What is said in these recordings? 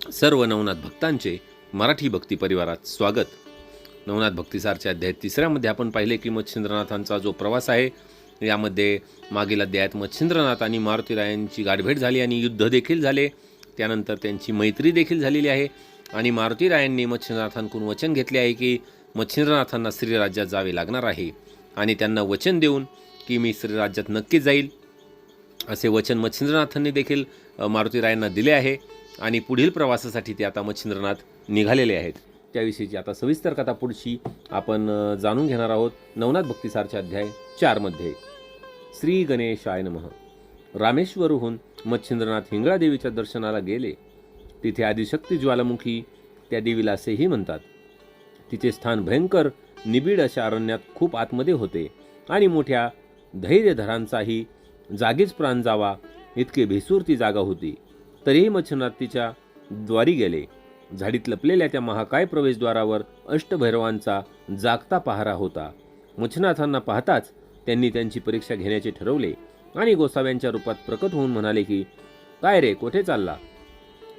सर्व नवनाथ भक्तांचे मराठी भक्ती परिवारात स्वागत. नवनाथ भक्तिसारच्या अध्याय तिसऱ्यामध्ये आपण पाहिले की मच्छिंद्रनाथांचा जो प्रवास आहे यामध्ये मागील अध्यायात मच्छिंद्रनाथ आणि मारुतीरायांची गाठभेट झाली आणि युद्ध देखील झाले. त्यानंतर त्यांची मैत्री देखील झालेली आहे आणि मारुतीरायांनी मच्छिंद्रनाथांकडून वचन घेतले आहे की मच्छिंद्रनाथांना श्रीराज्यात जावे लागणार आहे आणि त्यांना वचन देऊन की मी श्रीराज्यात नक्की जाईल. असे वचन मच्छिंद्रनाथांनी देखील मारुतीरायांना दिले आहे. आणि पुढील प्रवासासाठी ते आता मच्छिंद्रनाथ निघालेले आहेत. त्याविषयीची आता सविस्तर कथा पुढची आपण जाणून घेणार आहोत नवनाथ भक्तिसारच्या अध्याय चारमध्ये श्री गणेशाय नमः. रामेश्वरहून मच्छिंद्रनाथ हिंगळा देवीच्या दर्शनाला गेले. तिथे आदिशक्ती ज्वालामुखी त्या देवीला असेही म्हणतात. तिचे स्थान भयंकर निबिड अशा अरण्यात खूप आतमध्ये होते आणि मोठ्या धैर्यधरांचाही जागीच प्राण जावा इतके भेसूर ती जागा होती. तरीही मच्छिनाथ तिच्या द्वारी गेले. झाडीत लपलेल्या त्या महाकाय प्रवेशद्वारावर अष्टभैरवांचा जागता पहारा होता. मच्छिनाथांना पाहताच त्यांनी त्यांची परीक्षा घेण्याचे ठरवले आणि गोसाव्यांच्या रूपात प्रकट होऊन म्हणाले की काय रे कोठे चालला?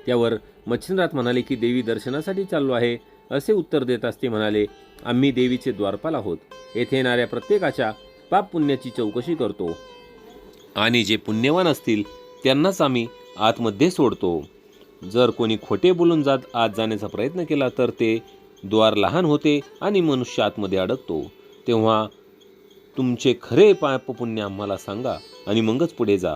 त्यावर मच्छिंद्रनाथ म्हणाले की देवी दर्शनासाठी चाललो आहे असे उत्तर देत असते म्हणाले आम्ही देवीचे द्वारपाल आहोत. येथे येणाऱ्या प्रत्येकाच्या पाप पुण्याची चौकशी करतो. आणि जे पुण्यवान असतील त्यांनाच आम्ही आतमध्ये सोडतो. जर कोणी खोटे बोलून जात आत जाण्याचा प्रयत्न केला तर ते द्वार लहान होते आणि मनुष्य आतमध्ये अडकतो. तेव्हा तुमचे खरे पाप पुण्य आम्हाला सांगा आणि मगच पुढे जा.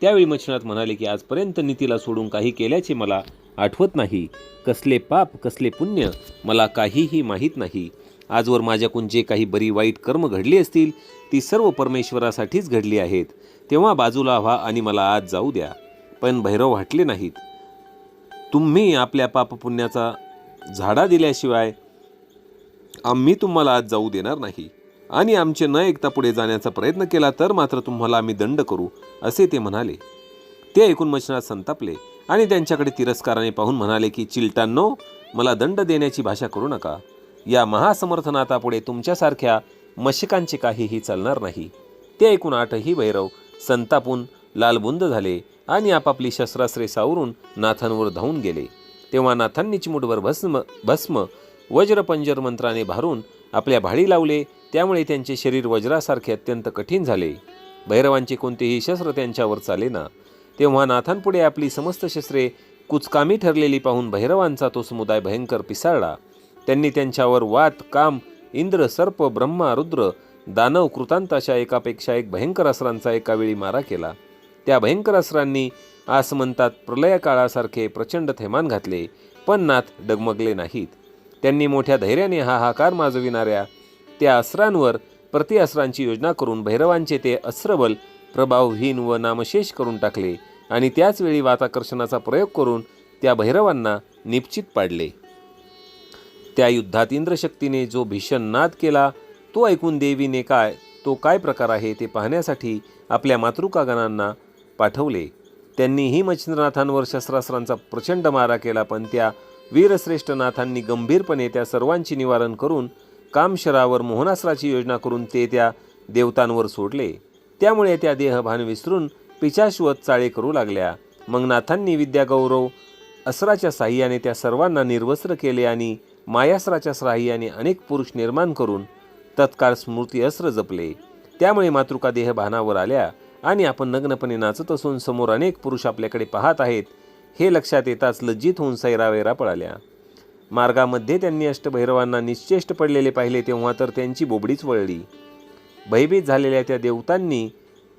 त्यावेळी मच्छनाथ म्हणाले की आजपर्यंत नीतीला सोडून काही केल्याचे मला आठवत नाही. कसले पाप कसले पुण्य मला काहीही माहीत नाही. आजवर माझ्याकडून जे काही बरी वाईट कर्म घडली असतील ती सर्व परमेश्वरासाठीच घडली आहेत. तेव्हा बाजूला व्हा आणि मला आज जाऊ द्या. पण भैरव वाटले नाहीत. तुम्ही आपल्या पापपुण्याचा झाडा दिल्याशिवाय आम्ही तुम्हाला आज जाऊ देणार नाही. आणि आमचे न ऐकता पुढे जाण्याचा प्रयत्न केला तर मात्र तुम्हाला आम्ही दंड करू असे ते म्हणाले. ते ऐकून मच्छनाथ संतापले आणि त्यांच्याकडे तिरस्काराने पाहून म्हणाले की चिलटांनो मला दंड देण्याची भाषा करू नका. या महासमर्थनातापुढे तुमच्यासारख्या मशकांचे काहीही चालणार नाही. ते ऐकून आठही भैरव संतापून लालबुंद झाले आणि आपापली शस्त्रास्त्रे सावरून नाथांवर धावून गेले. तेव्हा नाथांनी चिमुटभर भस्म भस्म वज्रपंजर मंत्राने भारून आपल्या भाडी लावले. त्यामुळे त्यांचे शरीर वज्रासारखे अत्यंत कठीण झाले. भैरवांचे कोणतेही शस्त्र त्यांच्यावर चालेना. तेव्हा नाथांपुढे आपली समस्त शस्त्रे कुचकामी ठरलेली पाहून भैरवांचा तो समुदाय भयंकर पिसाळला. त्यांनी त्यांच्यावर वात काम इंद्र सर्प ब्रह्मा रुद्र दानव कृतांत अशा एकापेक्षा एक भयंकर अस्त्रांचा एकावेळी मारा केला. त्या भयंकर अस्त्रांनी आसमंतात प्रलय काळासारखे प्रचंड थैमान घातले पण नाथ डगमगले नाहीत. त्यांनी मोठ्या धैर्याने हाहाकार माजविणाऱ्या त्या अस्त्रांवर प्रतिअस्त्रांची योजना करून भैरवांचे ते अस्त्रबल प्रभावहीन व नामशेष करून टाकले आणि त्याचवेळी वाताकर्षणाचा प्रयोग करून त्या भैरवांना निश्चित पाडले. त्या युद्धात इंद्रशक्तीने जो भीषण नाद केला तो ऐकून देवीने काय तो काय प्रकार आहे ते पाहण्यासाठी आपल्या मातृकागणांना पाठवले. त्यांनीही मच्छिंद्रनाथांवर शस्त्रास्त्रांचा प्रचंड मारा केला पण त्या वीरश्रेष्ठ नाथांनी गंभीरपणे त्या सर्वांची निवारण करून कामशरावर मोहनास्त्राची योजना करून ते त्या देवतांवर सोडले. त्यामुळे त्या देहभान विसरून पिचाश्वत चाळे करू लागल्या. मग नाथांनी विद्यागौरव अस्त्राच्या साह्याने त्या सर्वांना निर्वस्त्र केले आणि मायास्त्राच्या साह्याने अनेक पुरुष निर्माण करून तत्काळ स्मृती अस्त्र जपले. त्यामुळे मातृका देहभानावर आल्या. आणि आपण नग्नपणे नाचत असून समोर अनेक पुरुष आपल्याकडे पाहत आहेत. हे लक्षात येताच लज्जित होऊन सैरावेरा पळाल्या. मार्गामध्ये त्यांनी अष्टभैरवांना निश्चेष्ट पडलेले पाहिले तेव्हा तर त्यांची बोबडीच वळली. भयभीत झालेल्या त्या देवतांनी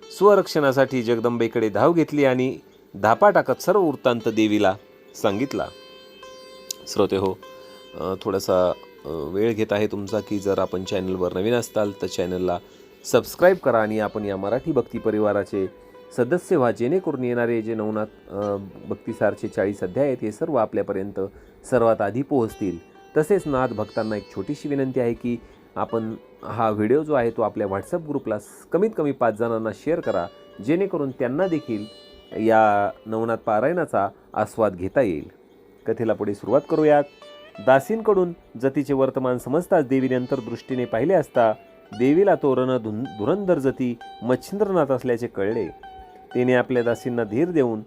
स्वरक्षणासाठी जगदंबेकडे धाव घेतली आणि धापा टाकत सर्व वृत्तांत देवीला सांगितला. श्रोते हो थोडासा वेळ घेत आहे तुमचा की जर आपण चॅनलवर नवीन असताल तर चॅनलला सबस्क्राईब करा आणि आपण या मराठी भक्ती परिवाराचे सदस्य व्हा. जेणेकरून येणारे जे नवनाथ भक्तिसारचे चाळीस अध्याय आहेत हे सर्व आपल्यापर्यंत सर्वात आधी पोहोचतील. तसेच नाथ भक्तांना एक छोटीशी विनंती आहे की आपण हा व्हिडिओ जो आहे तो आपल्या व्हॉट्सअप ग्रुपला कमीत कमी पाच जणांना शेअर करा. जेणेकरून त्यांना देखील या नवनाथ पारायणाचा आस्वाद घेता येईल. कथेला पुढे सुरुवात करूयात. दासींकडून जतीचे वर्तमान समजताच देवीने अंतर्दृष्टीने पाहिले असता देवीला तोरण धुन धुरंधर जती मच्छिंद्रनाथ असल्याचे कळले. तिने आपल्या दासींना धीर देऊन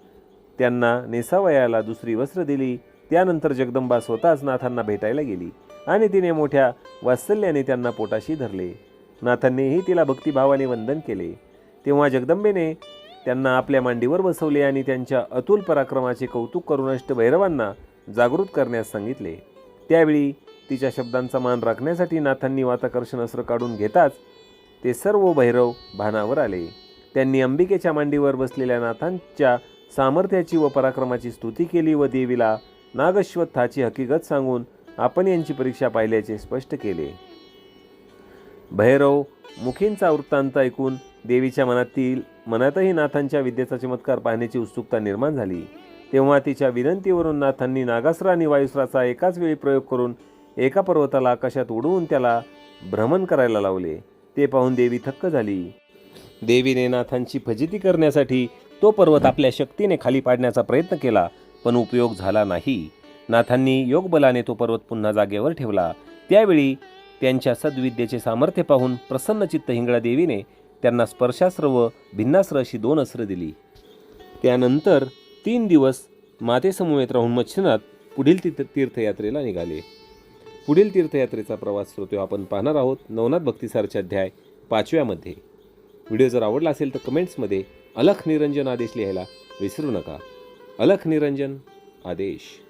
त्यांना नेसावयाला दुसरी वस्त्र दिली. त्यानंतर जगदंबा स्वतःच नाथांना भेटायला गेली आणि तिने मोठ्या वात्सल्याने त्यांना पोटाशी धरले. नाथांनीही तिला भक्तिभावाने वंदन केले. तेव्हा जगदंबेने त्यांना आपल्या मांडीवर बसवले आणि त्यांच्या अतुल पराक्रमाचे कौतुक करून अष्टभैरवांना जागृत करण्यास सांगितले. त्यावेळी तिच्या शब्दांचा मान राखण्यासाठी नाथांनी वाताकर्षण अस्त्र काढून घेताच ते सर्व भैरव भानावर आले. त्यांनी अंबिकेच्या मांडीवर बसलेल्या नाथांच्या सामर्थ्याची व पराक्रमाची स्तुती केली व देवीला नागश्वत्थाची हकीकत सांगून आपण यांची परीक्षा पाहिल्याचे स्पष्ट केले. भैरव मुखींचा वृत्तांत ऐकून देवीच्या मनातील मनातही नाथांच्या विद्येचा चमत्कार पाहण्याची उत्सुकता निर्माण झाली. तेव्हा तिच्या विनंतीवरून नाथांनी नागासरा आणि वायुसराचा एकाच वेळी प्रयोग करून एका पर्वताला आकाशात उडवून त्याला भ्रमण करायला लावले. ते पाहून देवी थक्क झाली. देवीने नाथांची फजिती करण्यासाठी तो पर्वत आपल्या शक्तीने खाली पाडण्याचा प्रयत्न केला पण उपयोग झाला नाही. नाथांनी योगबलाने तो पर्वत पुन्हा जागेवर ठेवला. त्यावेळी त्यांच्या सद्विद्येचे सामर्थ्य पाहून प्रसन्नचित्त हिंगळा देवीने त्यांना स्पर्शास्त्र व भिन्नास्त्र अशी दोन अस्त्र दिली. त्यानंतर तीन दिवस मातेसमवेत राहून मच्छिनाथ पुढील तीर्थ तीर्थयात्रेला निघाले. पुढील तीर्थयात्रेचा प्रवास श्रोते आपण पाहणार आहोत नवनाथ भक्तिसारचे अध्याय पाचव्यामध्ये व्हिडिओ जर आवडला असेल तर कमेंट्समध्ये अलख निरंजन आदेश लिहायला विसरू नका. अलख निरंजन आदेश.